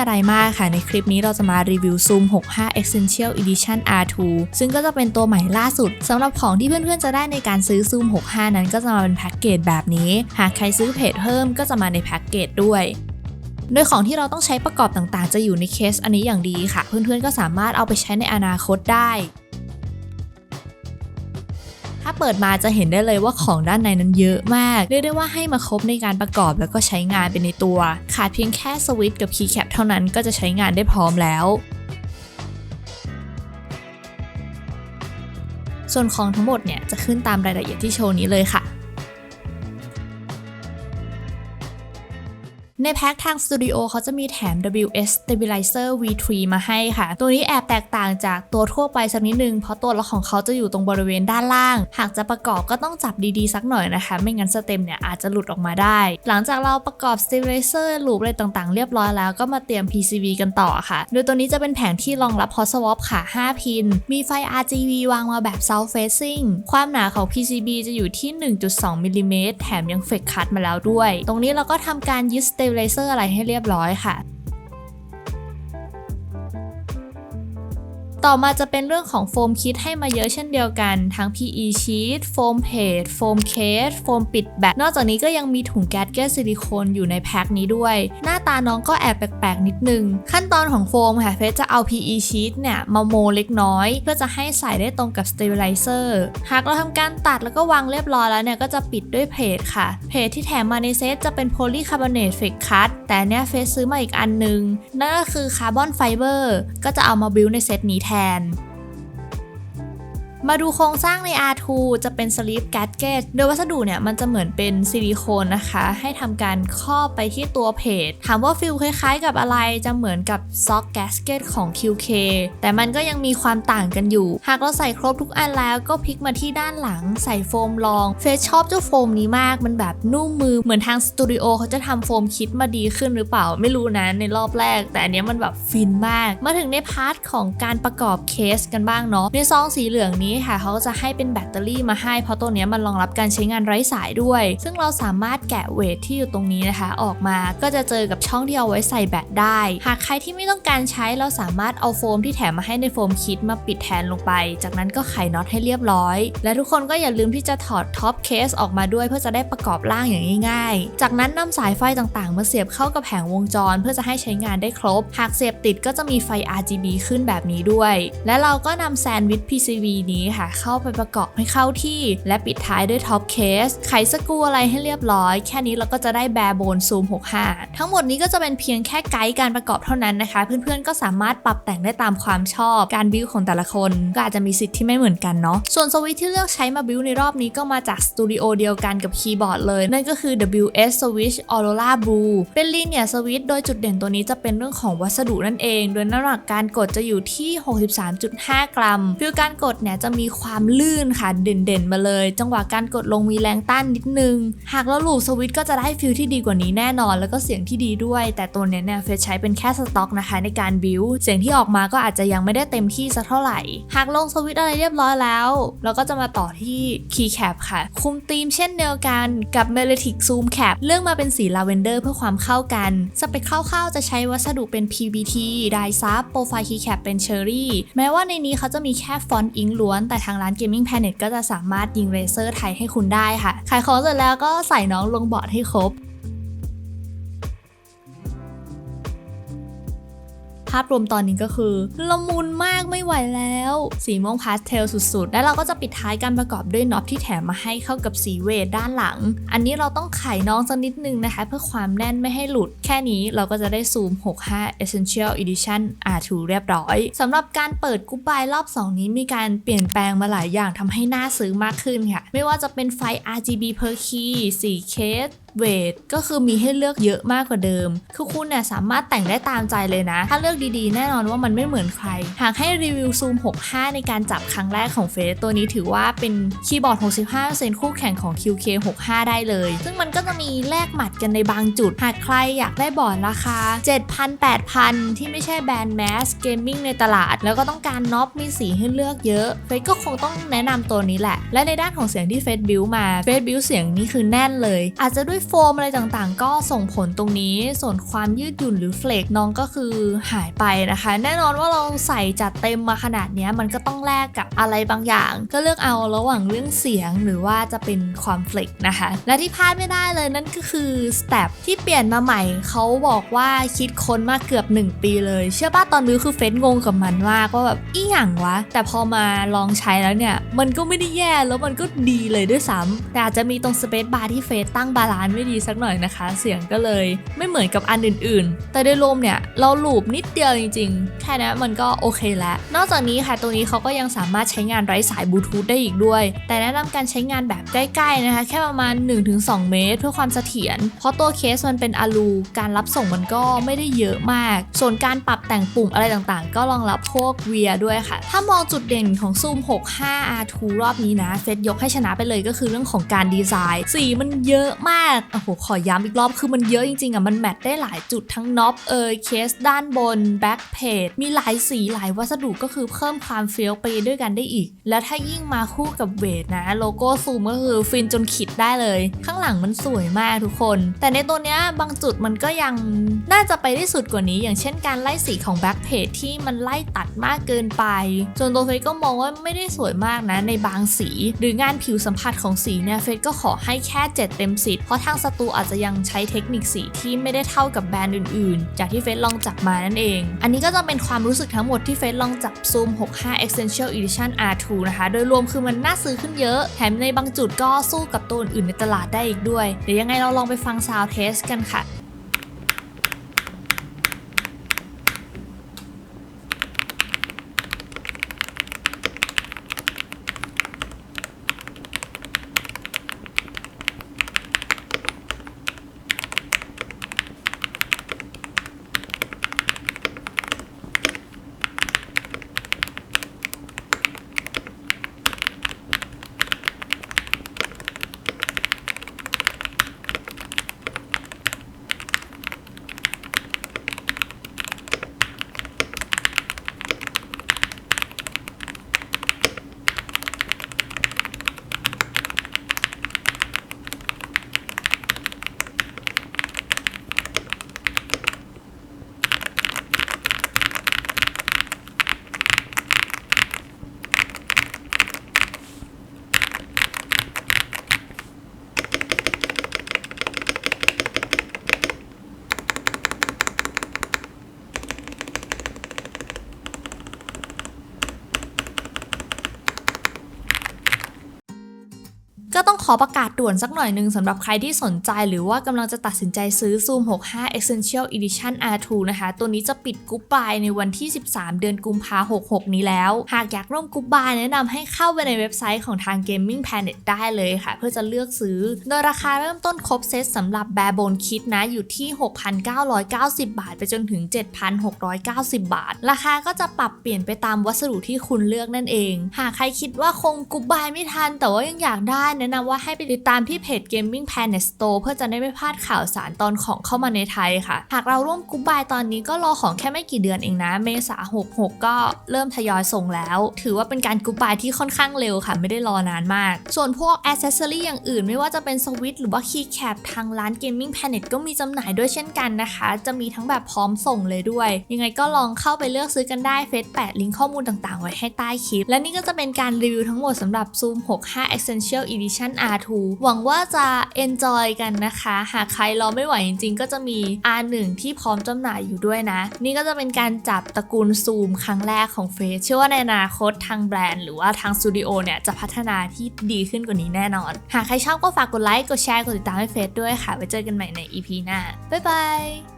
อะไรมากค่ะ ในคลิปนี้เราจะมารีวิว Zoom 65 Essential Edition R2 ซึ่งก็จะเป็นตัวใหม่ล่าสุดสำหรับของที่เพื่อนๆจะได้ในการซื้อ Zoom 65 นั้นก็จะมาเป็นแพ็กเกจแบบนี้ หากใครซื้อเพจเพิ่มก็จะมาในแพ็กเกจด้วยโดยของที่เราต้องใช้ประกอบต่างๆ จะอยู่ในเคสอันนี้อย่างดีค่ะ เพื่อนๆก็สามารถเอาไปใช้ในอนาคตได้ เปิดมาจะเห็นได้เลยว่าของด้านในนั้นเยอะมาก เรียกได้ว่าให้มาครบในการประกอบแล้วก็ใช้งานเป็นในตัว ขาดเพียงแค่สวิตช์กับคีย์แคปเท่านั้นก็จะใช้งานได้พร้อมแล้วส่วนของทั้งหมดเนี่ยจะขึ้นตามรายละเอียดที่โชว์นี้เลยค่ะ ในแพ็คทางสตูดิโอเขาจะมีแถม WS Stabilizer V3 มาให้ค่ะ ตัวนี้แอบแตกต่างจากตัวทั่วไปสักนิดนึง เพราะตัวล็อกของเขาจะอยู่ตรงบริเวณด้านล่าง หากจะประกอบก็ต้องจับดีๆ สักหน่อยนะคะ ไม่งั้นสเต็มเนี่ยอาจจะหลุดออกมาได้ หลังจากเราประกอบ Stabilizer ลูปอะไรต่างๆ เรียบร้อยแล้วก็มาเตรียม PCB กันต่อค่ะ โดยตัวนี้จะเป็นแผงที่รองรับ Hot Swap ค่ะ 5 พิน มีไฟ RGB วางมาแบบ South Facing ความหนาของ PCB จะอยู่ที่ 1.2มิลลิเมตรแถมยังเฟกคัตมาแล้วด้วย ตรงนี้เราก็ทำการยึดเลเซอร์อะไรให้เรียบร้อยค่ะ ต่อมาจะเป็นเรื่องของโฟมคิดให้มาเยอะเช่นเดียวกัน ทั้ง PE sheet โฟมเพจโฟมเคสโฟมปิดแบตนอกจากนี้ก็ยังมีถุงแก๊สแก้ซิลิโคนอยู่ในแพ็คนี้ด้วย หน้าตาน้องก็แอบแปลกๆ นิดนึง ขั้นตอนของโฟมค่ะเฟสจะเอา PE sheet เนี่ยมาโมเล็กน้อย เพื่อจะให้ใส่ได้ตรงกับ stabilizer หากเราทำการตัดแล้วก็วางเรียบร้อยแล้วเนี่ยก็จะปิดด้วยเพจค่ะเพจที่แถมมาในเซตจะเป็นโพลีคาร์บอเนตเฟกคัตแต่เนี่ยเฟสซื้อมาอีกอันนึงนั่นก็คือคาร์บอนไฟเบอร์ก็จะเอามาบิวในเซตนี้น มาดูโครงสร้างใน R2 จะเป็น Sleep Gadget โดยวัสดุเนี่ยมันจะเหมือนเป็นซิลิโคนนะคะ ให้ทำการครอบไปที่ตัวเพจ ถามว่าฟิลคล้ายๆกับอะไรจะเหมือนกับ Sock Gasket ของ QK แต่มันก็ยังมีความต่างกันอยู่ หากเราใส่ครบทุกอันแล้วก็พลิกมาที่ด้านหลังใส่โฟมรอง เฟซชอบเจ้าโฟมนี้มาก มันแบบนุ่มมือเหมือนทางสตูดิโอเขาจะทำโฟมคิดมาดีขึ้นหรือเปล่าไม่รู้นะในรอบแรก แต่อันนี้มันแบบฟินมาก มาถึงในพาร์ทของการประกอบเคสกันบ้างเนาะในซองสีเหลืองนี้ค่ะเขาก็จะให้เป็นแบตเตอรี่มาให้ เพราะตัวนี้มันรองรับการใช้งานไร้สายด้วย ซึ่งเราสามารถแกะเวทที่อยู่ตรงนี้นะคะ ออกมาก็จะเจอกับช่องที่เอาไว้ใส่แบตได้ หากใครที่ไม่ต้องการใช้เราสามารถเอาโฟมที่แถมมาให้ในโฟมคิดมาปิดแทนลงไป จากนั้นก็ไขน็อตให้เรียบร้อย และทุกคนก็อย่าลืมที่จะถอดท็อปเคสออกมาด้วยเพื่อจะได้ประกอบร่างอย่างง่าย ๆ จากนั้นนำสายไฟต่างๆ มาเสียบเข้ากับแผงวงจร เพื่อจะให้ใช้งานได้ครบ หากเสียบติดก็จะมีไฟ RGB ขึ้นแบบนี้ด้วย และเราก็นำแซนด์วิช PCB นี้ค่ะ เข้าไปประกอบให้เข้าที่ และปิดท้ายด้วยท็อปเคส ไขสกูอะไรให้เรียบร้อย แค่นี้เราก็จะได้แบร์โบนซูม 65 ทั้งหมดนี้ก็จะเป็นเพียงแค่ไกด์การประกอบเท่านั้นนะคะ เพื่อนๆก็สามารถปรับแต่งได้ตามความชอบ การบิวของแต่ละคนก็อาจจะมีสิทธิ์ที่ไม่เหมือนกันเนาะ ส่วนสวิตช์ที่เลือกใช้มาบิวในรอบนี้ก็มาจากสตูดิโอเดียวกันกับคีย์บอร์ดเลย นั่นก็คือ WS Switch Aurora Blue เป็นลีเนียสวิตช์โดยจุดเด่นตัวนี้จะเป็นเรื่องของวัสดุนั่นเอง โดยน้ำหนักการกดจะอยู่ที่ 63.5 กรัมฟิลการกดเนี่ยจะะมีความลื่นค่ะเด่นๆมาเลย จังหวะการกดลงมีแรงต้านนิดนึง หากเราลูบสวิตช์ก็จะได้ฟิลที่ดีกว่านี้แน่นอน แล้วก็เสียงที่ดีด้วย แต่ตัวเนี้ยเนี่ยเฟซใช้เป็นแค่สต็อกนะคะในการบิวเสียงที่ออกมาก็อาจจะยังไม่ได้เต็มที่สักเท่าไหร่ หากลงสวิตช์อะไรเรียบร้อยแล้ว เราก็จะมาต่อที่คีย์แคปค่ะ คุมธีมเช่นเดียวกันกับ m e l e t i c Zoom Cap เลือกมาเป็นสีลาเวนเดอร์เพื่อความเข้ากัน สเปคคร่าวๆจะใช้วัสดุเป็น PBT ไดซับโปรไฟล์คีย์แคปเป็นเชอรี่แม้ว่าในนี้เขาจะมีแค่ฟอนต์อิงล้วนแต่ทางร้าน Gaming Planet ก็จะสามารถยิงเลเซอร์ไทยให้คุณได้ค่ะ ขายของเสร็จแล้วก็ใส่น้องลงบอร์ดให้ครบ ภาพรวมตอนนี้ก็คือละมุนมากไม่ไหวแล้ว สีม่วงพาสเทลสุดๆ แล้วเราก็จะปิดท้ายการประกอบด้วยน็อตที่แถมมาให้เข้ากับสีเวทด้านหลัง อันนี้เราต้องไขน้องสักนิดนึงนะคะ เพื่อความแน่นไม่ให้หลุด แค่นี้เราก็จะได้ซูม 65 Essential Edition R2 เรียบร้อยสำหรับการเปิดกูบายรอบ 2 นี้มีการเปลี่ยนแปลงมาหลายอย่างทำให้น่าซื้อมากขึ้นค่ะ ไม่ว่าจะเป็นไฟ RGB per key 4เคสเวทก็คือมีให้เลือกเยอะมากกว่าเดิม คือคุณเนี่ยสามารถแต่งได้ตามใจเลยนะ ถ้าเลือกดีๆ แน่นอนว่ามันไม่เหมือนใคร หากให้รีวิวซูม 65 ในการจับครั้งแรกของเฟสตัวนี้ถือว่าเป็นคีย์บอร์ด 65%คู่แข่งของ QK 65 ได้เลย ซึ่งมันก็จะมีแลกหมัดกันในบางจุด หากใครอยากได้บอร์ดราคา 7,000 8,000 ที่ไม่ใช่แบรนด์แมสเกมมิ่งในตลาด แล้วก็ต้องการน็อปมีสีให้เลือกเยอะ เฟสก็คงต้องแนะนำตัวนี้แหละ และในด้านของเสียงที่เฟสบิวมา เฟสบิวเสียงนี้คือแน่นเลย อาจจะด้วยโฟมอะไรต่างๆ ก็ส่งผลตรงนี้ ส่วนความยืดหยุ่นหรือเฟลกน้องก็คือหายไปนะคะ แน่นอนว่าเราใส่จัดเต็มมาขนาดนี้มันก็ต้องแลกกับอะไรบางอย่าง ก็เลือกเอาระหว่างเรื่องเสียงหรือว่าจะเป็นความเฟลกนะคะ และที่พลาดไม่ได้เลยนั่นก็คือสเต็ปที่เปลี่ยนมาใหม่เขาบอกว่าคิดค้นมาเกือบ 1 ปีเลย เชื่อป่ะตอนนี้คือเฟซงงกับมันมากว่าแบบอีหยังวะ แต่พอมาลองใช้แล้วเนี่ย มันก็ไม่ได้แย่แล้วมันก็ดีเลยด้วยซ้ำแต่อาจจะมีตรงสเปซบาร์ที่เฟซตั้งบาลานซ์ไม่ดีสักหน่อยนะคะ เสียงก็เลยไม่เหมือนกับอันอื่นๆ แต่โดยรวมเนี่ยเราลูบนิดเดียวจริงๆ แค่นี้มันก็โอเคแล้ว นอกจากนี้ค่ะตัวนี้เขาก็ยังสามารถใช้งานไร้สายบลูทูธได้อีกด้วย แต่แนะนำการใช้งานแบบใกล้ๆนะคะ แค่ประมาณ 1-2 เมตร เพื่อความเสถียร เพราะตัวเคสมันเป็นอะลูการรับส่งมันก็ไม่ได้เยอะมาก ส่วนการปรับแต่งปุ่มอะไรต่างๆ ก็รองรับพวกเวียด้วยค่ะ ถ้ามองจุดเด่นของซูม 65 R2 รอบนี้นะเฟซยกให้ชนะไปเลยก็คือเรื่องของการดีไซน์ สีมันเยอะมากโอ้โหขอย้ำอีกรอบคือมันเยอะจริงๆอะมันแมทได้หลายจุดทั้งน็อปเอยเคสด้านบนแบ็คเพจมีหลายสีหลายวัสดุก็คือเพิ่มความเฟี้ยวไปด้วยกันได้อีก แล้วถ้ายิ่งมาคู่กับเวทนะ โลโก้ซูมก็คือฟินจนขิดได้เลย ข้างหลังมันสวยมากทุกคน แต่ในตัวเนี้ยบางจุดมันก็ยังน่าจะไปได้สุดกว่านี้ อย่างเช่นการไล่สีของแบ็คเพจที่มันไล่ตัดมากเกินไป จนตัวเฟซก็มองว่าไม่ได้สวยมากนะในบางสี หรืองานผิวสัมผัสของสีเนี่ยเฟซก็ขอให้แค่ 7 เต็ม 10เพราะางสตูอาจจะยังใช้เทคนิคสีที่ไม่ได้เท่ากับแบรนด์อื่นๆ จากที่เฟซลองจับมานั่นเอง อันนี้ก็จะเป็นความรู้สึกทั้งหมดที่เฟซลองจับซูม65 Essential Edition R2 นะคะ โดยรวมคือมันน่าซื้อขึ้นเยอะ แถมในบางจุดก็สู้กับตัวอื่นในตลาดได้อีกด้วย เดี๋ยวยังไงเราลองไปฟังซาวเทสกันค่ะ ก็ต้องขอประกาศด่วนสักหน่อยหนึงสำหรับใครที่สนใจหรือว่ากำลังจะตัดสินใจซื้อ Zoom 65 Essential Edition R2 นะคะ ตัวนี้จะปิดกรุ๊ปบายในวันที่ 13 เดือนกุมภา66 นี้แล้ว หากอยากร่วมกรุ๊ปบายแนะนำให้เข้าไปในเว็บไซต์ของทาง Gaming Planet ได้เลยค่ะ เพื่อจะเลือกซื้อ โดยราคาเริ่มต้นครบเซตสำหรับ Bare Bone Kit นะ อยู่ที่ 6,990 บาท ไปจนถึง 7,690 บาท ราคาก็จะปรับเปลี่ยนไปตามวัสดุที่คุณเลือกนั่นเอง หากใครคิดว่าคงกรุ๊ปบายไม่ทันแต่ว่ายังอยากได้แนะนำว่าให้ไปติดตามที่เพจ Gaming Planet Store เพื่อจะได้ไม่พลาดข่าวสารตอนของเข้ามาในไทยค่ะ หากเราร่วมกรุ๊ปบายตอนนี้ก็รอของแค่ไม่กี่เดือนเองนะ เมษา 66 ก็เริ่มทยอยส่งแล้ว ถือว่าเป็นการกรุ๊ปบายที่ค่อนข้างเร็วค่ะ ไม่ได้รอนานมาก ส่วนพวกอ c เซสซอรี่อย่างอื่นไม่ว่าจะเป็นสวิตช์หรือว่าคีย์แคปทางร้าน Gaming Planet ก็มีจำหน่ายด้วยเช่นกันนะคะ จะมีทั้งแบบพร้อมส่งเลยด้วย ยังไงก็ลองเข้าไปเลือกซื้อกันได้เฟซแปะลิงก์ข้อมูลต่างๆ ไว้ให้ใต้คลิป และนี่ก็จะเป็นการรีวิวทั้งหมดสำหรับ Zoom 65 Essential Edition R2 หวังว่าจะ enjoy กันนะคะ หากใครรอไม่ไหวจริงๆ ก็จะมี R1 ที่พร้อมจำหน่ายอยู่ด้วยนะ นี่ก็จะเป็นการจับตระกูลซูมครั้งแรกของเฟซเชื่อว่าในอนาคตทางแบรนด์หรือว่าทางสตูดิโอเนี่ย จะพัฒนาที่ดีขึ้นกว่านี้แน่นอน หากใครชอบก็ฝากกดไลค์ กดแชร์ กดติดตามให้เฟซด้วยค่ะ ไว้เจอกันใหม่ใน EP หน้า บ๊ายบาย